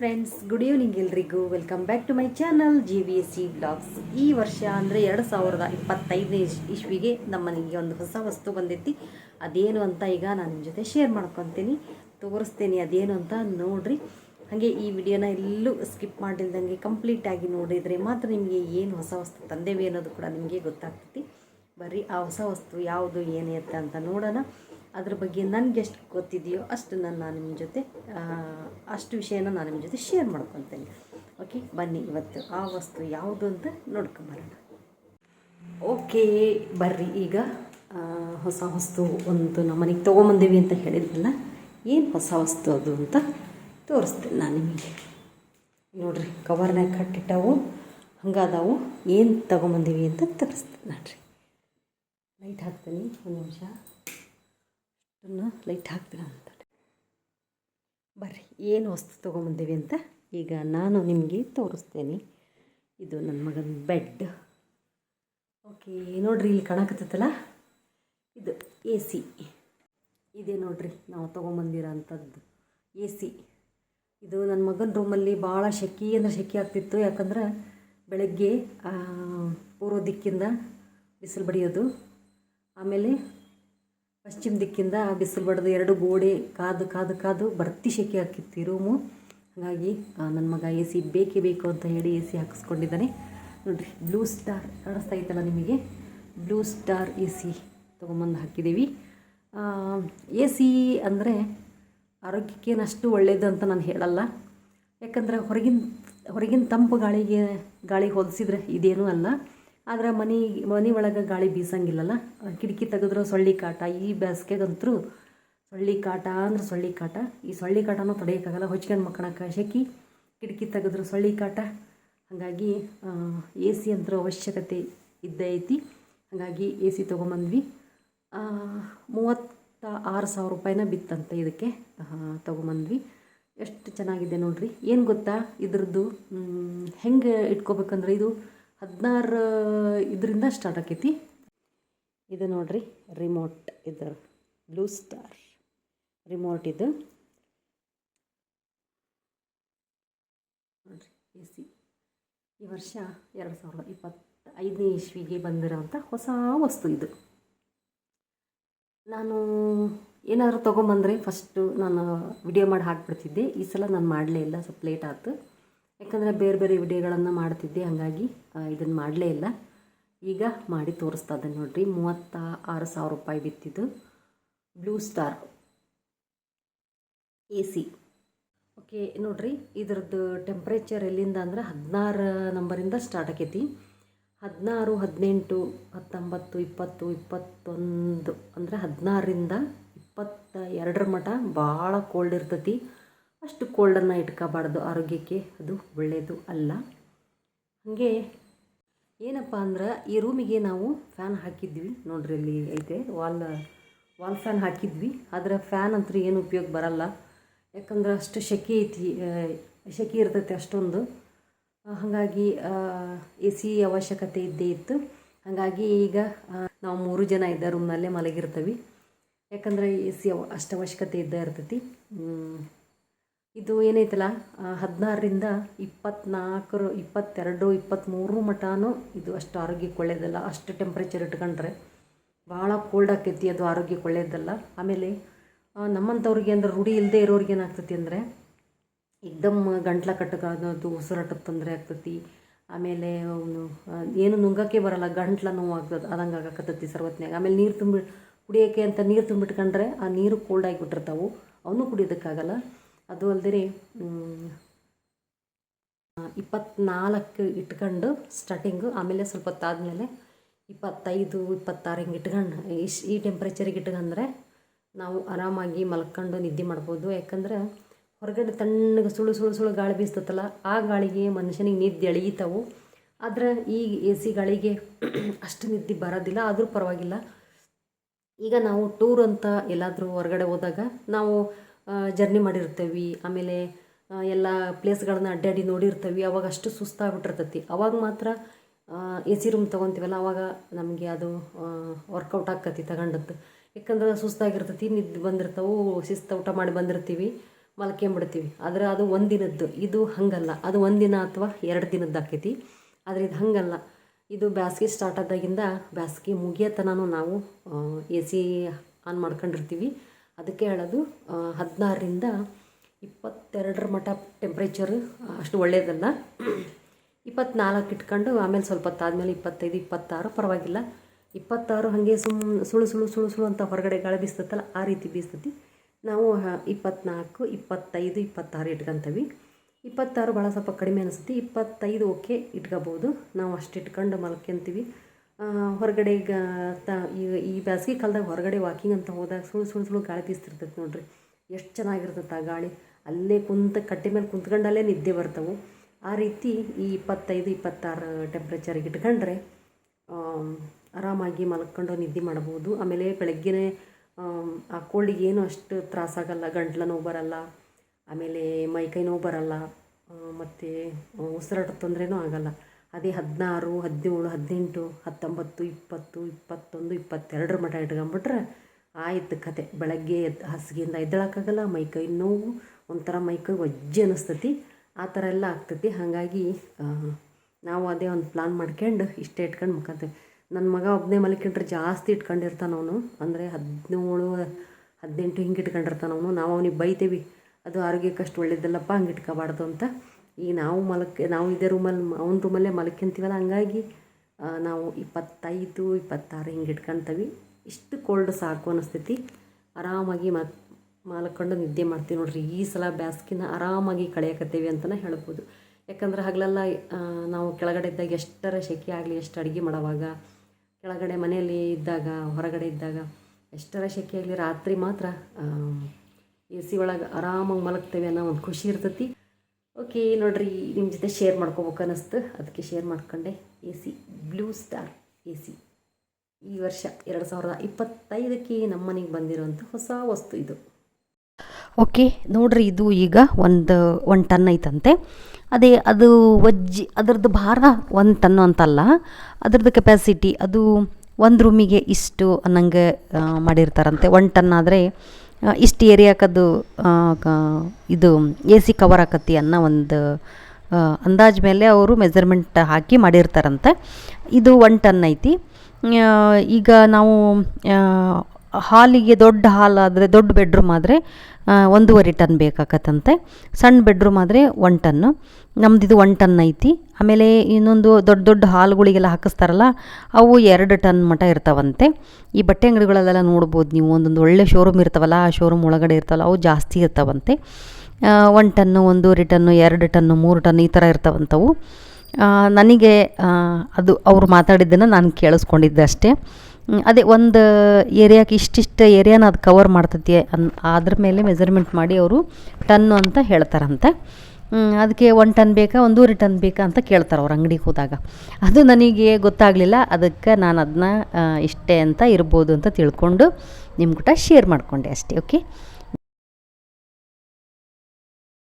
Friends good evening ಎಲ್ರಿಗೂ. Welcome back to my channel G V S C blogs ಈ ವರ್ಷ ಅಂದರೆ ಎರಡು ಸಾವಿರದ ಇಪ್ಪತ್ತೈದನೇ ಇಶ್ವಿಗೆ ನಮ್ಮ ಮನೆಗೆ ಒಂದು ಹೊಸ ವಸ್ತು ಬಂದೈತಿ. ಅದೇನು ಅಂತ ಈಗ ನಾನು ನಿಮ್ಮ ಜೊತೆ ಶೇರ್ ಮಾಡ್ಕೊತೀನಿ. ತೋರಿಸ್ತೀನಿ ಅದೇನು ಅಂತ ನೋಡಿರಿ. ಹಾಗೆ ಈ ವಿಡಿಯೋನ ಎಲ್ಲೂ ಸ್ಕಿಪ್ ಮಾಡಿಲ್ದಂಗೆ ಕಂಪ್ಲೀಟಾಗಿ ನೋಡಿದರೆ ಮಾತ್ರ ನಿಮಗೆ ಏನು ಹೊಸ ವಸ್ತು ತಂದೇವೆ ಅನ್ನೋದು ಕೂಡ ನಿಮಗೆ ಗೊತ್ತಾಗ್ತೈತಿ. ಬರ್ರಿ, ಆ ಹೊಸ ವಸ್ತು ಯಾವುದು ಏನಿರುತ್ತೆ ಅಂತ ನೋಡೋಣ. ಅದ್ರ ಬಗ್ಗೆ ನನಗೆ ಎಷ್ಟು ಗೊತ್ತಿದೆಯೋ ಅಷ್ಟು ನಾನು ನಿಮ್ಮ ಜೊತೆ ಅಷ್ಟು ವಿಷಯನ ನಾನು ನಿಮ್ಮ ಜೊತೆ ಶೇರ್ ಮಾಡ್ಕೊತೇನೆ. ಓಕೆ ಬನ್ನಿ ಇವತ್ತು ಆ ವಸ್ತು ಯಾವುದು ಅಂತ ನೋಡ್ಕೊಂಬರೋಣ ಓಕೆ ಬರ್ರಿ ಈಗ ಹೊಸ ವಸ್ತು ಒಂದು ನಮ್ಮ ಮನೆಗೆ ತೊಗೊಂಬಂದೇವಿ ಅಂತ ಹೇಳಿದ್ರಲ್ಲ ಏನು ಹೊಸ ವಸ್ತು ಅದು ಅಂತ ತೋರಿಸ್ತೇನೆ ನಾನು ನಿಮಗೆ. ನೋಡ್ರಿ ಕವರ್ನಾಗ ಕಟ್ಟಿಟ್ಟವು, ಹಂಗಾದವು, ಏನು ತೊಗೊಂಬಂದೀವಿ ಅಂತ ತೋರಿಸ್ತೇನೆ ನೋಡ್ರಿ ಲೈಟ್ ಹಾಕ್ತೀನಿ, ಒಂದು ನಿಮಿಷ. ಅಷ್ಟನ್ನು ಲೈಟ್ ಹಾಕ್ತೀರ ಅಂತ. ಬರ್ರಿ, ಏನು ವಸ್ತು ತೊಗೊಂಬಂದೀವಿ ಅಂತ ಈಗ ನಾನು ನಿಮಗೆ ತೋರಿಸ್ತೇನೆ. ಇದು ನನ್ನ ಮಗನ ಬೆಡ್ ಓಕೆ ನೋಡ್ರಿ ಇಲ್ಲಿ ಕಾಣಕತ್ತೈತಲ್ಲ? ಇದು ಎ ಸಿ ಇದೇ ನೋಡ್ರಿ, ನಾವು ತೊಗೊಂಬಂದಿರೋ ಅಂಥದ್ದು ಎ ಸಿ ಇದು ನನ್ನ ಮಗನ ರೂಮಲ್ಲಿ ಭಾಳ ಶೆಕೆ ಅಂದರೆ ಶೆಕೆ ಆಗ್ತಿತ್ತು, ಯಾಕಂದ್ರೆ ಬೆಳಗ್ಗೆ ಪೂರ್ವ ದಿಕ್ಕಿಂದ ಬಿಸಿಲು ಬಡಿಯೋದು. ಆಮೇಲೆ ಪಶ್ಚಿಮ ದಿಕ್ಕಿಂದ ಬಿಸಿಲು ಬಡ್ದು ಎರಡು ಗೋಡೆ ಕಾದು ಕಾದು ಕಾದು ಬರ್ತಿ ಶೆಕೆ ಹಾಕಿತ್ತು ರೂಮು. ಹಾಗಾಗಿ ನನ್ನ ಮಗ ಎ ಸಿ ಬೇಕೇ ಬೇಕು ಅಂತ ಹೇಳಿ ಎ ಸಿ ಹಾಕಿಸ್ಕೊಂಡಿದ್ದಾನೆ. ನೋಡಿರಿ, ಬ್ಲೂ ಸ್ಟಾರ್ ಕಾಣಿಸ್ತಾ ಇತ್ತಲ್ಲ ನಿಮಗೆ? ಬ್ಲೂ ಸ್ಟಾರ್ ಎ ಸಿ ತೊಗೊಂಬಂದು ಹಾಕಿದ್ದೀವಿ. ಎ ಸಿ ಅಂದರೆ ಆರೋಗ್ಯಕ್ಕೇನಷ್ಟು ಒಳ್ಳೆಯದು ಅಂತ ನಾನು ಹೇಳಲ್ಲ. ಯಾಕಂದರೆ ಹೊರಗಿನ ಹೊರಗಿನ ತಂಪು ಗಾಳಿಗೆ ಗಾಳಿ ಹೋಲಿಸಿದ್ರೆ ಇದೇನೂ ಅಲ್ಲ. ಆದರೆ ಮನೆ ಮನೆ ಒಳಗೆ ಗಾಳಿ ಬೀಸಂಗಿಲ್ಲಲ್ಲ? ಕಿಟಕಿ ತೆಗೆದ್ರೆ ಸೊಳ್ಳಿ ಕಾಟ, ಈ ಬೇಸಿಗೆಗಂತೂ ಸೊಳ್ಳಿ ಕಾಟ ಅಂದ್ರೆ ಸೊಳ್ಳಿ ಕಾಟ. ಈ ಸೊಳ್ಳಿ ಕಾಟನೂ ತಡೆಯೋಕ್ಕಾಗಲ್ಲ. ಹೊಚ್ಕೊಂಡು ಮಕ್ಕಳಕ್ಕೆ ಶಕಿ ಕಿಟಕಿ ತೆಗೆದ್ರೆ ಸೊಳ್ಳಿ ಕಾಟ. ಹಾಗಾಗಿ ಎ ಸಿ ಅಂತರ ಅವಶ್ಯಕತೆ ಇದ್ದೇ ಐತಿ. ಹಾಗಾಗಿ ಎ ಸಿ ತೊಗೊಂಬಂದ್ವಿ. ಮೂವತ್ತ ಆರು ಸಾವಿರ ರೂಪಾಯಿನ ಬಿತ್ತಂತೆ ಇದಕ್ಕೆ ತೊಗೊಂಬಂದ್ವಿ. ಎಷ್ಟು ಚೆನ್ನಾಗಿದೆ ನೋಡ್ರಿ. ಏನು ಗೊತ್ತಾ? ಇದ್ರದ್ದು ಹೆಂಗೆ ಇಟ್ಕೋಬೇಕಂದ್ರೆ ಇದು ಹದಿನಾರು, ಇದರಿಂದ ಸ್ಟಾರ್ಟ್ ಆಕೈತಿ. ಇದು ನೋಡ್ರಿ ರಿಮೋಟ್ ಇದು ಬ್ಲೂ ಸ್ಟಾರ್ ರಿಮೋಟ್ ಇದು. ನೋಡ್ರಿ, ಎ ಸಿ. ಈ ವರ್ಷ ಎರಡು ಸಾವಿರದ ಇಪ್ಪತ್ತೈದನೇ ಇಸ್ವಿಗೆ ಬಂದಿರೋಂಥ ಹೊಸ ವಸ್ತು ಇದು. ನಾನು ಏನಾದರೂ ತೊಗೊಂಬಂದರೆ ಫಸ್ಟು ನಾನು ವಿಡಿಯೋ ಮಾಡಿ ಹಾಕ್ಬಿಡ್ತಿದ್ದೆ. ಈ ಸಲ ನಾನು ಮಾಡಲೇ ಇಲ್ಲ, ಸ್ವಲ್ಪ ಲೇಟ್ ಆಯ್ತು ಯಾಕಂದರೆ ಬೇರೆ ಬೇರೆ ವಿಡಿಯೋಗಳನ್ನು ಮಾಡ್ತಿದ್ದೆ, ಹಾಗಾಗಿ ಇದನ್ನು ಮಾಡಲೇ ಇಲ್ಲ. ಈಗ ಮಾಡಿ ತೋರಿಸ್ತಾ ಇದ್ದೇನೆ ನೋಡಿರಿ. ಮೂವತ್ತ ಆರು ಸಾವಿರ ರೂಪಾಯಿ ಬಿತ್ತಿದ್ದು Blue Star A C. Okay, ನೋಡಿರಿ, ಇದ್ರದ್ದು ಟೆಂಪ್ರೇಚರ್ ಎಲ್ಲಿಂದ ಅಂದ್ರೆ ಹದಿನಾರು ನಂಬರಿಂದ ಸ್ಟಾರ್ಟ್ ಆಕೈತಿ. ಹದಿನಾರು, ಹದಿನೆಂಟು, ಹತ್ತೊಂಬತ್ತು, ಇಪ್ಪತ್ತು, ಇಪ್ಪತ್ತೊಂದು, ಅಂದರೆ ಹದಿನಾರರಿಂದ ಇಪ್ಪತ್ತ ಎರಡರ ಮಟ ಭಾಳ ಕೋಲ್ಡ್ ಇರ್ತೈತಿ. ಕೋಲ್ಡನ್ನು ಇಟ್ಕೋಬಾರ್ದು. ಆರೋಗ್ಯಕ್ಕೆ ಅದು ಒಳ್ಳೆಯದು ಅಲ್ಲ. ಹಾಗೆ ಏನಪ್ಪ ಅಂದ್ರೆ ಈ ರೂಮಿಗೆ ನಾವು ಫ್ಯಾನ್ ಹಾಕಿದ್ವಿ. ನೋಡ್ರಿ ಇಲ್ಲಿ ಐತೆ ವಾಲ್ ವಾಲ್ ಫ್ಯಾನ್ ಹಾಕಿದ್ವಿ. ಆದರೆ ಫ್ಯಾನ್ ಅಂತೂ ಏನು ಉಪಯೋಗ ಬರಲ್ಲ. ಯಾಕಂದ್ರೆ ಅಷ್ಟು ಶೆಕೆ ಐತಿ ಸೆಕೆ ಶೆಕೆ ಇರ್ತೈತೆ ಅಷ್ಟೊಂದು. ಹಾಗಾಗಿ ಎ ಸಿ ಅವಶ್ಯಕತೆ ಇದ್ದೇ ಇತ್ತು. ಹಾಗಾಗಿ ಈಗ ನಾವು ಮೂರು ಜನ ಇದ್ದ ರೂಮ್ನಲ್ಲೇ ಮಲಗಿರ್ತೀವಿ. ಯಾಕಂದರೆ ಎ ಸಿ ಅವ, ಅಷ್ಟು ಅವಶ್ಯಕತೆ ಇದ್ದೇ ಇರ್ತೈತಿ. ಇದು ಏನೈತಲ್ಲ ಹದಿನಾರರಿಂದ ಇಪ್ಪತ್ನಾಲ್ಕರು, ಇಪ್ಪತ್ತೆರಡು ಇಪ್ಪತ್ತ್ಮೂರು ಮಟನೂ ಇದು ಅಷ್ಟು ಆರೋಗ್ಯಕ್ಕೆ ಒಳ್ಳೆಯದಲ್ಲ ಅಷ್ಟು ಟೆಂಪ್ರೇಚರ್ ಇಟ್ಕೊಂಡ್ರೆ ಭಾಳ ಕೋಲ್ಡ್ ಆಕೈತಿ, ಅದು ಆರೋಗ್ಯಕ್ಕೆ ಒಳ್ಳೆಯದಲ್ಲ ಆಮೇಲೆ ನಮ್ಮಂಥವ್ರಿಗೆ ಅಂದ್ರೆ ರೂಢಿ ಇಲ್ಲದೆ ಇರೋರಿಗೆ ಏನಾಗ್ತೈತಿ ಅಂದರೆ ಏಕ್ದಮ್ ಗಂಟ್ಲ ಕಟ್ಟೋದು ಉಸಿರಾಟದ ತೊಂದರೆ ಆಗ್ತೈತಿ. ಆಮೇಲೆ ಏನು ನುಂಗಕ್ಕೆ ಬರಲ್ಲ, ಗಂಟ್ಲ ನೋವು ಆಗ್ತದೆ ಅದಂಗೆ ಆಗಕತ್ತೈತಿ ಸರ್ವತ್ನಾಗ ಆಮೇಲೆ ನೀರು ತುಂಬಿ ಕುಡಿಯೋಕ್ಕೆ ಅಂತ ನೀರು ತುಂಬಿಟ್ಕೊಂಡ್ರೆ ಆ ನೀರು ಕೋಲ್ಡ್ ಆಗಿಬಿಟ್ಟಿರ್ತಾವೆ ಅವನು ಕುಡಿಯೋದಕ್ಕಾಗಲ್ಲ. ಅದು ಅಲ್ಲದೆ ಇಪ್ಪತ್ನಾಲ್ಕು ಇಟ್ಕೊಂಡು ಸ್ಟಾರ್ಟಿಂಗು ಆಮೇಲೆ ಸ್ವಲ್ಪ ಹೊತ್ತಾದಮೇಲೆ ಇಪ್ಪತ್ತೈದು, ಇಪ್ಪತ್ತಾರು ಹಿಂಗೆ ಇಟ್ಕೊಂಡು, ಇಶ್, ಈ ಟೆಂಪ್ರೇಚರಿಗೆ ಇಟ್ಕೊಂಡ್ರೆ ನಾವು ಆರಾಮಾಗಿ ಮಲ್ಕೊಂಡು ನಿದ್ದೆ ಮಾಡ್ಬೋದು. ಯಾಕಂದ್ರೆ ಹೊರಗಡೆ ತಣ್ಣಗೆ ಸುಳು ಸುಳು ಸುಳು ಗಾಳಿ ಬೀಸ್ತತ್ತಲ್ಲ ಆ ಗಾಳಿಗೆ ಮನುಷ್ಯನಿಗೆ ನಿದ್ದೆ ಎಳೆಯುತ್ತವು ಆದ್ರೆ ಈ ಎ ಸಿ ಗಾಳಿಗೆ ಅಷ್ಟು ನಿದ್ದೆ ಬರೋದಿಲ್ಲ, ಆದರೂ ಪರವಾಗಿಲ್ಲ. ಈಗ ನಾವು ಟೂರ್ ಅಂತ ಎಲ್ಲಾದರೂ ಹೊರಗಡೆ ಹೋದಾಗ ನಾವು ಜರ್ನಿ ಮಾಡಿರ್ತೇವೆ. ಆಮೇಲೆ ಎಲ್ಲ ಪ್ಲೇಸ್ಗಳನ್ನ ಅಡ್ಡಾಡಿ ನೋಡಿರ್ತೇವೆ. ಅವಾಗ ಅಷ್ಟು ಸುಸ್ತಾಗ್ಬಿಟ್ಟಿರ್ತೈತಿ. ಅವಾಗ ಮಾತ್ರ ಎ ಸಿ ರೂಮ್ ತೊಗೊತೀವಲ್ಲ, ಅವಾಗ ನಮಗೆ ಅದು ವರ್ಕೌಟ್ ಆಕ್ಕತಿ ತಗೊಂಡದ್ದು. ಯಾಕಂದ್ರೆ ಸುಸ್ತಾಗಿರ್ತೈತಿ, ನಿದ್ದು ಬಂದಿರ್ತಾವೆ, ಶಿಸ್ತು ಊಟ ಮಾಡಿ ಬಂದಿರ್ತೀವಿ, ಮಲ್ಕೊಂಬಿಡ್ತೀವಿ. ಆದರೆ ಅದು ಒಂದಿನದ್ದು. ಇದು ಹಾಗಲ್ಲ. ಅದು ಒಂದಿನ ಅಥವಾ ಎರಡು ದಿನದ್ದು ಆಕೈತಿ. ಆದರೆ ಇದು ಹಾಗಲ್ಲ. ಇದು ಬ್ಯಾಸ್ಗೆ ಸ್ಟಾರ್ಟ್ ಆದಾಗಿಂದ ಬ್ಯಾಸ್ಗೆ ಮುಗಿಯತನೂ ನಾವು ಎ ಸಿ ಆನ್ ಮಾಡ್ಕೊಂಡಿರ್ತೀವಿ. ಅದಕ್ಕೆ ಹೇಳೋದು ಹದಿನಾರರಿಂದ ಇಪ್ಪತ್ತೆರಡರ ಮಟ್ಟ ಟೆಂಪ್ರೇಚರ್ ಅಷ್ಟು ಒಳ್ಳೆಯದಲ್ಲ ಇಪ್ಪತ್ನಾಲ್ಕು ಇಟ್ಕೊಂಡು ಆಮೇಲೆ ಸ್ವಲ್ಪ ಹೊತ್ತಾದ್ಮೇಲೆ ಇಪ್ಪತ್ತೈದು, ಇಪ್ಪತ್ತಾರು, ಪರವಾಗಿಲ್ಲ. ಇಪ್ಪತ್ತಾರು ಹಾಗೆ ಸುಮ್, ಸುಳು ಸುಳು ಸುಳು ಸುಳು ಅಂತ ಹೊರಗಡೆ ಗಾಳಿ ಬೀಸ್ತತ್ತಲ್ಲ, ಆ ರೀತಿ ಬೀಸ್ತತಿ. ನಾವು ಇಪ್ಪತ್ನಾಲ್ಕು, ಇಪ್ಪತ್ತೈದು, ಇಪ್ಪತ್ತಾರು ಇಟ್ಕೊಂತೀವಿ. ಇಪ್ಪತ್ತಾರು ಭಾಳ ಸ್ವಲ್ಪ ಕಡಿಮೆ ಅನಿಸುತ್ತೆ. ಇಪ್ಪತ್ತೈದು ಓಕೆ ಇಟ್ಕೋಬೋದು. ನಾವು ಅಷ್ಟು ಇಟ್ಕೊಂಡು ಮಲ್ಕೊಂತೀವಿ. ಹೊರಗಡೆ ಈಗ ತ, ಈ ಬೇಸಿಗೆ ಕಾಲದಾಗ ಹೊರಗಡೆ ವಾಕಿಂಗ್ ಅಂತ ಹೋದಾಗ ಸುಳ್ಳು ಸುಳ್ಳು ಸುಳ್ಳು ಗಾಳಿ ಬೀಸ್ತಿರ್ತೈತೆ ನೋಡ್ರಿ. ಎಷ್ಟು ಚೆನ್ನಾಗಿರ್ತೈತೆ ಆ ಗಾಳಿ. ಅಲ್ಲೇ ಕುಂತ, ಕಟ್ಟೆ ಮೇಲೆ ಕುಂತ್ಕೊಂಡಲ್ಲೇ ನಿದ್ದೆ ಬರ್ತವೆ. ಆ ರೀತಿ ಈ ಇಪ್ಪತ್ತೈದು, ಇಪ್ಪತ್ತಾರು ಟೆಂಪ್ರೇಚರ್ಗೆ ಇಟ್ಕೊಂಡ್ರೆ ಆರಾಮಾಗಿ ಮಲ್ಕೊಂಡು ನಿದ್ದೆ ಮಾಡ್ಬೋದು. ಆಮೇಲೆ ಬೆಳಗ್ಗೆನೇ, ಆ ಕೋಳಿಗೆ ಏನು ಅಷ್ಟು ತ್ರಾಸಾಗಲ್ಲ ಗಂಟ್ಲ ನೋವು ಬರಲ್ಲ, ಆಮೇಲೆ ಮೈಕೈ ನೋವು ಬರಲ್ಲ ಮತ್ತು ಉಸಿರಾಟ ತೊಂದರೆನೂ ಆಗಲ್ಲ. ಅದೇ ಹದಿನಾರು, ಹದಿನೇಳು, ಹದಿನೆಂಟು, ಹತ್ತೊಂಬತ್ತು, ಇಪ್ಪತ್ತು, ಇಪ್ಪತ್ತೊಂದು, ಇಪ್ಪತ್ತೆರಡರ ಮಠ ಇಟ್ಕೊಂಬಿಟ್ರೆ ಆಯ್ತು ಕತೆ. ಬೆಳಗ್ಗೆ ಎದ್ದು ಹಾಸಿಗೆಯಿಂದ ಮೈ ಮೈಕೈ ನೋವು, ಒಂಥರ ಮೈಕೈ ಒಜ್ಜೆ ಅನ್ನಿಸ್ತತಿ ಆ ಥರ ಎಲ್ಲ ಆಗ್ತತಿ. ಹಾಗಾಗಿ ನಾವು ಅದೇ ಒಂದು ಪ್ಲಾನ್ ಮಾಡ್ಕೊಂಡು ಇಷ್ಟೇ ಇಟ್ಕೊಂಡು ಮುಖಂತೀವಿ ನನ್ನ ಮಗ ಒಬ್ಬನೇ ಮಲ್ಕೊಂಡ್ರೆ ಜಾಸ್ತಿ ಇಟ್ಕೊಂಡಿರ್ತಾನೆ ಅವನು. ಅಂದರೆ ಹದಿನೇಳು, ಹದಿನೆಂಟು ಹಿಂಗೆ ಇಟ್ಕೊಂಡಿರ್ತಾನವನು ನಾವು ಅವನಿಗೆ ಬೈತೀವಿ, ಅದು ಆರೋಗ್ಯಕ್ಕಷ್ಟು ಒಳ್ಳೇದಲ್ಲಪ್ಪ, ಹಂಗೆ ಇಟ್ಕೋಬಾರ್ದು ಅಂತ. ಈಗ ನಾವು ಮಲಕ್, ನಾವು ಇದೇ ರೂಮಲ್ಲಿ ಅವ್ನ ರೂಮಲ್ಲೇ ಮಲ್ಕೊಂತೀವಲ್ಲ ಹಂಗಾಗಿ ನಾವು ಇಪ್ಪತ್ತೈದು, ಇಪ್ಪತ್ತಾರು ಹಿಂಗೆ ಇಟ್ಕೊತೀವಿ. ಇಷ್ಟು ಕೋಲ್ಡ್ ಸಾಕು ಅನ್ನಿಸ್ತೈತಿ ಆರಾಮಾಗಿ ಮ, ಮಲ್ಕೊಂಡು ನಿದ್ದೆ ಮಾಡ್ತೀವಿ ನೋಡ್ರಿ. ಈ ಸಲ ಬ್ಯಾಸ್ಗಿನ ಆರಾಮಾಗಿ ಕಳೆಯಕತ್ತೇವೆ ಅಂತಲೇ ಹೇಳ್ಬೋದು. ಯಾಕಂದ್ರೆ ಹಗಲೆಲ್ಲ ನಾವು ಕೆಳಗಡೆ ಇದ್ದಾಗ ಎಷ್ಟರ ಶೆಕೆ ಆಗಲಿ, ಎಷ್ಟು ಅಡುಗೆ ಮಾಡೋವಾಗ, ಕೆಳಗಡೆ ಮನೆಯಲ್ಲಿ ಇದ್ದಾಗ, ಹೊರಗಡೆ ಇದ್ದಾಗ, ಎಷ್ಟರ ಶೆಕೆ ಆಗಲಿ, ರಾತ್ರಿ ಮಾತ್ರ ಎ ಸಿ ಒಳಗೆ ಆರಾಮಾಗಿ ಮಲಗ್ತೇವೆ ಅನ್ನೋ ಒಂದು ಖುಷಿ ಇರ್ತೈತಿ. ಓಕೆ ನೋಡ್ರಿ ನಿಮ್ಮ ಜೊತೆ ಶೇರ್ ಮಾಡ್ಕೋಬೇಕು ಅನ್ನಿಸ್ತು ಅದಕ್ಕೆ ಶೇರ್ ಮಾಡ್ಕೊಂಡೆ. A C Blue Star A C ಈ ವರ್ಷ ಎರಡು ಸಾವಿರದ ಇಪ್ಪತ್ತೈದಕ್ಕೆ ನಮ್ಮ ಮನೆಗೆ ಬಂದಿರೋಂಥ ಹೊಸ ವಸ್ತು ಇದು. ಓಕೆ ನೋಡ್ರಿ, ಇದು ಈಗ ಒಂದು ಒಂದು ಟನ್ ಐತಂತೆ. ಅದೇ, ಅದು ವಜ್ಜಿ, ಅದರದ್ದು ಭಾರ ಒಂದು ಟನ್ನು ಅಂತಲ್ಲ. ಅದರದ್ದು ಕೆಪಾಸಿಟಿ ಅದು ಒಂದು ರೂಮಿಗೆ ಇಷ್ಟು ಅನ್ನಂಗೆ ಮಾಡಿರ್ತಾರಂತೆ. ಒಂದು ಟನ್ ಆದರೆ ಇಷ್ಟು ಏರಿಯಾಕದ್ದು ಇದು, ಎ ಸಿ ಕವರ್ ಆಕತಿ ಅನ್ನೋ ಒಂದು ಅಂದಾಜು ಮೇಲೆ ಅವರು ಮೆಜರ್ಮೆಂಟ್ ಹಾಕಿ ಮಾಡಿರ್ತಾರಂತೆ. ಇದು ಒನ್ ಟನ್ ಐತಿ. ಈಗ ನಾವು ಹಾಲಿಗೆ ದೊಡ್ಡ ಹಾಲ್ ಆದರೆ ದೊಡ್ಡ ಬೆಡ್ರೂಮ್ ಆದರೆ ಒಂದೂವರೆ ಟನ್ ಬೇಕಾಗತ್ತಂತೆ. ಸಣ್ಣ ಬೆಡ್ರೂಮ್ ಆದರೆ ಒನ್ ಟನ್ನು ನಮ್ದು ಇದು ಒನ್ ಟನ್ ಐತಿ. ಆಮೇಲೆ ಇನ್ನೊಂದು ದೊಡ್ಡ ದೊಡ್ಡ ಹಾಲುಗಳಿಗೆಲ್ಲ ಹಾಕಿಸ್ತಾರಲ್ಲ, ಅವು ಎರಡು ಟನ್ ಮಟ ಇರ್ತಾವಂತೆ. ಈ ಬಟ್ಟೆ ಅಂಗಡಿಗಳಲ್ಲೆಲ್ಲ ನೋಡ್ಬೋದು ನೀವು, ಒಂದೊಂದು ಒಳ್ಳೆ ಶೋರೂಮ್ ಇರ್ತಾವಲ್ಲ, ಆ ಶೋರೂಮ್ ಒಳಗಡೆ ಇರ್ತಾವಲ್ಲ, ಅವು ಜಾಸ್ತಿ ಇರ್ತಾವಂತೆ. ಒನ್ ಟನ್ನು ಒಂದೂವರೆ ಟನ್ನು ಎರಡು ಟನ್ನು ಮೂರು ಟನ್ ಈ ಥರ ಇರ್ತಾವಂಥವು ನನಗೆ ಅದು ಅವರು ಮಾತಾಡಿದ್ದನ್ನು ನಾನು ಕೇಳಿಸ್ಕೊಂಡಿದ್ದೆ ಅಷ್ಟೇ. ಅದೇ ಒಂದು ಏರಿಯಾಕ್ಕೆ ಇಷ್ಟಿಷ್ಟು ಏರಿಯಾನ ಅದು ಕವರ್ ಮಾಡ್ತೈತಿ ಅನ್ ಅದ್ರ ಮೇಲೆ ಮೆಜರ್ಮೆಂಟ್ ಮಾಡಿ ಅವರು ಟನ್ನು ಅಂತ ಹೇಳ್ತಾರಂತೆ. ಅದಕ್ಕೆ ಒನ್ ಟನ್ ಬೇಕಾ, ಒಂದೂವರೆ ಟನ್ ಬೇಕಾ ಅಂತ ಕೇಳ್ತಾರೆ ಅವ್ರು ಅಂಗಡಿಗೆ ಹೋದಾಗ. ಅದು ನನಗೆ ಗೊತ್ತಾಗಲಿಲ್ಲ, ಅದಕ್ಕೆ ನಾನು ಅದನ್ನ ಇಷ್ಟೇ ಅಂತ ಇರ್ಬೋದು ಅಂತ ತಿಳ್ಕೊಂಡು ನಿಮ್ಮ ಶೇರ್ ಮಾಡಿಕೊಂಡೆ ಅಷ್ಟೇ ಓಕೆ